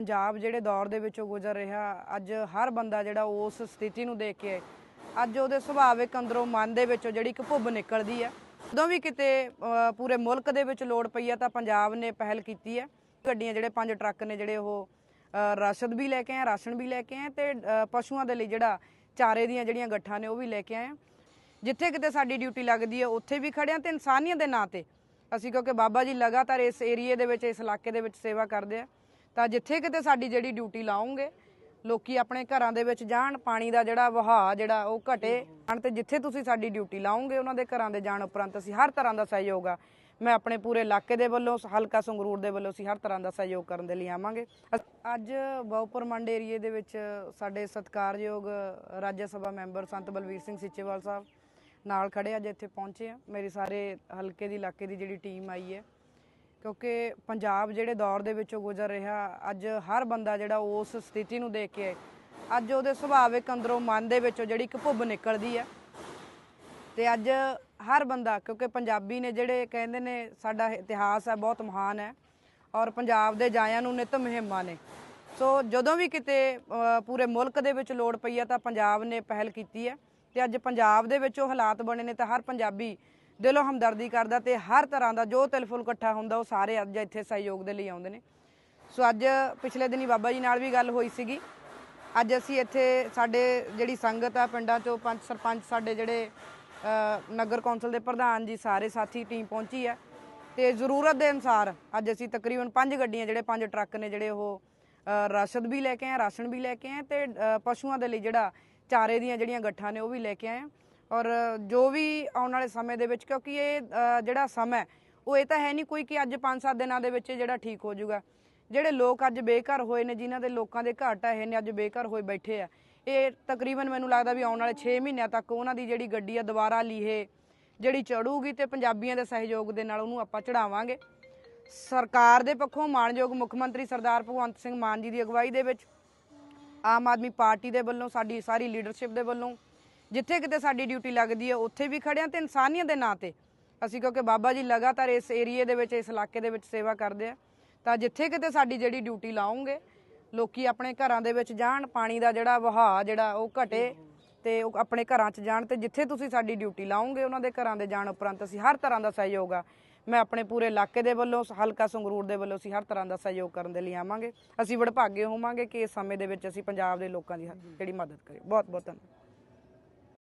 ਪੰਜਾਬ ਜਿਹੜੇ ਦੌਰ ਦੇ ਵਿੱਚੋਂ ਗੁਜ਼ਰ ਰਿਹਾ ਅੱਜ ਹਰ ਬੰਦਾ ਜਿਹੜਾ ਉਸ ਸਥਿਤੀ ਨੂੰ ਦੇਖ ਕੇ ਅੱਜ ਉਹਦੇ ਸੁਭਾਵਿਕ ਅੰਦਰੋਂ ਮਨ ਦੇ ਵਿੱਚੋਂ ਜਿਹੜੀ ਇੱਕ ਭੁੱਬ ਨਿਕਲਦੀ ਹੈ ਜਦੋਂ ਵੀ ਕਿਤੇ ਪੂਰੇ ਮੁਲਕ ਦੇ ਵਿੱਚ ਲੋੜ ਪਈ ਹੈ ਤਾਂ ਪੰਜਾਬ ਨੇ ਪਹਿਲ ਕੀਤੀ ਹੈ ਗੱਡੀਆਂ ਜਿਹੜੇ ਪੰਜ ਟਰੱਕ ਨੇ ਜਿਹੜੇ ਉਹ ਅਹ, ਵੀ ਲੈ ਕੇ ਆਏ ਰਾਸ਼ਨ ਵੀ ਲੈ ਕੇ ਆਏ ਤੇ ਪਸ਼ੂਆਂ ਦੇ ਲਈ ਜਿਹੜਾ ਚਾਰੇ ਦੀਆਂ ਜਿਹੜੀਆਂ ਗੱਠਾਂ ਨੇ ਉਹ ਵੀ ਲੈ ਕੇ ਆਏ ਆ। ਜਿੱਥੇ ਕਿਤੇ ਸਾਡੀ ਡਿਊਟੀ ਲੱਗਦੀ ਹੈ ਉੱਥੇ ਵੀ ਖੜਿਆ ਤੇ ਇਨਸਾਨੀਅਤ ਦੇ ਨਾਂ ਤੇ। ਅਸੀਂ ਕਿਉਂਕਿ ਬਾਬਾ ਜੀ ਲਗਾਤਾਰ ਇਸ ਏਰੀਏ ਦੇ ਵਿੱਚ ਇਸ ਇਲਾਕੇ ਦੇ ਵਿੱਚ ਸੇਵਾ ਕਰਦੇ ਆ। ਤਾਂ ਜਿੱਥੇ ਕਿਤੇ ਸਾਡੀ ਜਿਹੜੀ ਡਿਊਟੀ ਲਾਉਂਗੇ, ਲੋਕੀ ਆਪਣੇ ਘਰਾਂ ਦੇ ਵਿੱਚ ਜਾਣ, ਪਾਣੀ ਦਾ ਜਿਹੜਾ ਵਹਾਅ, ਜਿਹੜਾ ਉਹ ਘਟੇ ਹਨ ਤੇ ਜਿੱਥੇ ਤੁਸੀਂ ਸਾਡੀ ਡਿਊਟੀ ਲਾਉਂਗੇ, ਉਹਨਾਂ ਦੇ ਘਰਾਂ ਦੇ ਜਾਣ ਉਪਰੰਤ ਅਸੀਂ ਹਰ ਤਰ੍ਹਾਂ ਦਾ ਸਹਿਯੋਗ ਆ। ਮੈਂ ਆਪਣੇ ਪੂਰੇ ਇਲਾਕੇ ਦੇ ਵੱਲੋਂ, ਹਲਕਾ ਸੰਗਰੂਰ ਦੇ ਵੱਲੋਂ ਅਸੀਂ ਹਰ ਤਰ੍ਹਾਂ ਦਾ ਸਹਿਯੋਗ ਕਰਨ ਦੇ ਲਈ ਆਵਾਂਗੇ। ਅ- ਅੱਜ ਬਹੁਪੁਰ ਮੰਡ ਏਰੀਏ ਦੇ ਵਿੱਚ ਸਾਡੇ ਸਤਿਕਾਰਯੋਗ ਰਾਜ ਸਭਾ ਮੈਂਬਰ ਸੰਤ ਬਲਵੀਰ ਸਿੰਘ ਸਿੱਚੇਵਾਲ ਸਾਹਿਬ ਨਾਲ ਖੜੇ ਅੱਜ ਇੱਥੇ ਪਹੁੰਚੇ ਆ। ਮੇਰੀ ਸਾਰੇ ਹਲਕੇ ਦੀ, ਇਲਾਕੇ ਦੀ ਜਿਹੜੀ ਟੀਮ ਆਈ ਹੈ ਕਿਉਂਕਿ ਪੰਜਾਬ ਜਿਹੜੇ ਦੌਰ ਦੇ ਵਿੱਚੋਂ ਗੁਜ਼ਰ ਰਿਹਾ, ਅੱਜ ਹਰ ਬੰਦਾ ਜਿਹੜਾ ਉਸ ਸਥਿਤੀ ਨੂੰ ਦੇਖ ਕੇ, ਅੱਜ ਉਹਦੇ ਸੁਭਾਵਿਕ ਅੰਦਰੋਂ ਮਨ ਦੇ ਵਿੱਚੋਂ ਜਿਹੜੀ ਇੱਕ ਭੁੱਬ ਨਿਕਲਦੀ ਹੈ ਤੇ ਅੱਜ ਹਰ ਬੰਦਾ, ਕਿਉਂਕਿ ਪੰਜਾਬੀ ਨੇ ਜਿਹੜੇ ਕਹਿੰਦੇ ਨੇ, ਸਾਡਾ ਇਤਿਹਾਸ ਹੈ ਬਹੁਤ ਮਹਾਨ ਹੈ ਔਰ ਪੰਜਾਬ ਦੇ ਜਾਇਆਂ ਨੂੰ ਨਿਤ ਮੁਹਿੰਮਾਂ ਨੇ। ਸੋ ਜਦੋਂ ਵੀ ਕਿਤੇ ਪੂਰੇ ਮੁਲਕ ਦੇ ਵਿੱਚ ਲੋੜ ਪਈ ਹੈ ਤਾਂ ਪੰਜਾਬ ਨੇ ਪਹਿਲ ਕੀਤੀ ਹੈ। ਤੇ ਅੱਜ ਪੰਜਾਬ ਦੇ ਵਿੱਚ ਉਹ ਹਾਲਾਤ ਬਣੇ ਨੇ ਤਾਂ ਹਰ ਪੰਜਾਬੀ ਦਿਲੋਂ ਹਮਦਰਦੀ ਕਰਦਾ ਤੇ ਹਰ ਤਰ੍ਹਾਂ ਦਾ ਜੋ ਤਿਲਫੁਲ ਇਕੱਠਾ ਹੁੰਦਾ ਉਹ ਸਾਰੇ ਅੱਜ ਇੱਥੇ ਸਹਿਯੋਗ ਦੇ ਲਈ ਆਉਂਦੇ ਨੇ। ਸੋ ਅੱਜ ਪਿਛਲੇ ਦਿਨੀ ਬਾਬਾ ਜੀ ਨਾਲ ਵੀ ਗੱਲ ਹੋਈ ਸੀਗੀ। ਅੱਜ ਅਸੀਂ ਇੱਥੇ ਸਾਡੇ ਜਿਹੜੀ ਸੰਗਤ ਆ ਪਿੰਡਾਂ ਚੋਂ ਪੰਜ ਸਰਪੰਚ ਸਾਡੇ ਜਿਹੜੇ ਨਗਰ ਕੌਂਸਲ ਦੇ ਪ੍ਰਧਾਨ ਜੀ ਸਾਰੇ ਸਾਥੀ ਟੀਮ ਪਹੁੰਚੀ ਆ। ਤੇ ਜ਼ਰੂਰਤ ਦੇ ਅਨਸਾਰ ਅੱਜ ਅਸੀਂ ਤਕਰੀਬਨ ਪੰਜ ਗੱਡੀਆਂ ਜਿਹੜੇ ਪੰਜ ਟਰੱਕ ਨੇ ਜਿਹੜੇ ਉਹ ਅ, ਵੀ ਲੈ ਕੇ ਆਏ ਰਾਸ਼ਨ ਵੀ ਲੈ ਕੇ ਆਏ ਤੇ ਪਸ਼ੂਆਂ ਦੇ ਲਈ ਜਿਹੜਾ ਚਾਰੇ ਦੀਆਂ ਜਿਹੜੀਆਂ ਗੱਠਾਂ ਨੇ ਉਹ ਵੀ ਲੈ ਕੇ ਆਏ ਹਾਂ। ਔਰ ਜੋ ਵੀ ਆਉਣ ਵਾਲੇ ਸਮੇਂ ਦੇ ਵਿੱਚ, ਕਿਉਂਕਿ ਇਹ ਜਿਹੜਾ ਸਮਾਂ ਉਹ ਇਹ ਤਾਂ ਹੈ ਨਹੀਂ ਕੋਈ ਕਿ ਅੱਜ 5-7 ਦਿਨਾਂ ਦੇ ਵਿੱਚ ਇਹ ਜਿਹੜਾ ਠੀਕ ਹੋ ਜਾਊਗਾ। ਜਿਹੜੇ ਲੋਕ ਅੱਜ ਬੇਘਰ ਹੋਏ ਨੇ, ਜਿਨ੍ਹਾਂ ਦੇ ਲੋਕਾਂ ਦੇ ਘਰ ਢਹਿ ਨੇ, ਅੱਜ ਬੇਘਰ ਹੋਏ ਬੈਠੇ ਆ, ਇਹ ਤਕਰੀਬਨ ਮੈਨੂੰ ਲੱਗਦਾ ਵੀ ਆਉਣ ਵਾਲੇ 6 ਮਹੀਨਿਆਂ ਤੱਕ ਉਹਨਾਂ ਦੀ ਜਿਹੜੀ ਗੱਡੀ ਆ, ਦੁਬਾਰਾ ਲੀਹੇ, ਜਿਹੜੀ ਚੜੂਗੀ ਤੇ ਪੰਜਾਬੀਆਂ ਦੇ ਸਹਿਯੋਗ ਦੇ ਨਾਲ ਉਹਨੂੰ ਆਪਾਂ ਚੜਾਵਾਂਗੇ। ਸਰਕਾਰ ਦੇ ਪੱਖੋਂ ਮਾਨਯੋਗ ਮੁੱਖ ਮੰਤਰੀ ਸਰਦਾਰ ਭਗਵੰਤ ਸਿੰਘ ਮਾਨ ਜੀ ਦੀ ਅਗਵਾਈ ਦੇ ਵਿੱਚ, ਆਮ ਆਦਮੀ ਪਾਰਟੀ ਦੇ ਵੱਲੋਂ, ਸਾਡੀ ਸਾਰੀ ਲੀਡਰਸ਼ਿਪ ਦੇ ਵੱਲੋਂ ਜਿੱਥੇ ਕਿਤੇ ਸਾਡੀ ਡਿਊਟੀ ਲੱਗਦੀ ਹੈ, ਉੱਥੇ ਵੀ ਖੜਿਆ ਤੇ ਇਨਸਾਨੀਅਤ ਦੇ ਨਾਂ ਤੇ। ਅਸੀਂ ਕਿਉਂਕਿ ਬਾਬਾ ਜੀ ਲਗਾਤਾਰ ਇਸ ਏਰੀਏ ਦੇ ਵਿੱਚ, ਇਸ ਇਲਾਕੇ ਦੇ ਵਿੱਚ ਸੇਵਾ ਕਰਦੇ ਆ। ਤਾਂ ਜਿੱਥੇ ਕਿਤੇ ਸਾਡੀ ਜਿਹੜੀ ਡਿਊਟੀ ਲਾਉਂਗੇ, ਲੋਕੀ ਆਪਣੇ ਘਰਾਂ ਦੇ ਵਿੱਚ ਜਾਣ, ਪਾਣੀ ਦਾ ਜਿਹੜਾ ਵਹਾਅ, ਜਿਹੜਾ ਉਹ ਘਟੇ ਤੇ ਉਹ ਆਪਣੇ ਘਰਾਂ 'ਚ ਜਾਣ ਤੇ ਜਿੱਥੇ ਤੁਸੀਂ ਸਾਡੀ ਡਿਊਟੀ ਲਾਉਂਗੇ, ਉਹਨਾਂ ਦੇ ਘਰਾਂ ਦੇ ਜਾਣ ਉਪਰੰਤ ਅਸੀਂ ਹਰ ਤਰ੍ਹਾਂ ਦਾ ਸਹਿਯੋਗ ਆ। ਮੈਂ ਆਪਣੇ ਪੂਰੇ ਇਲਾਕੇ ਦੇ ਵੱਲੋਂ, ਹਲਕਾ ਸੰਗਰੂਰ ਦੇ ਵੱਲੋਂ ਅਸੀਂ ਹਰ ਤਰ੍ਹਾਂ ਦਾ ਸਹਿਯੋਗ ਕਰਨ ਦੇ ਲਈ ਆਵਾਂਗੇ। ਅਸੀਂ ਵਡਭਾਗੇ ਹੋਵਾਂਗੇ ਕਿ ਇਸ ਸਮੇਂ ਦੇ ਵਿੱਚ ਅਸੀਂ ਪੰਜਾਬ ਦੇ ਲੋਕਾਂ ਦੀ ਜਿਹੜੀ ਮਦਦ ਕਰੀਏ ਬਹੁਤ ਬਹੁਤ ਧੰਨਵਾਦ।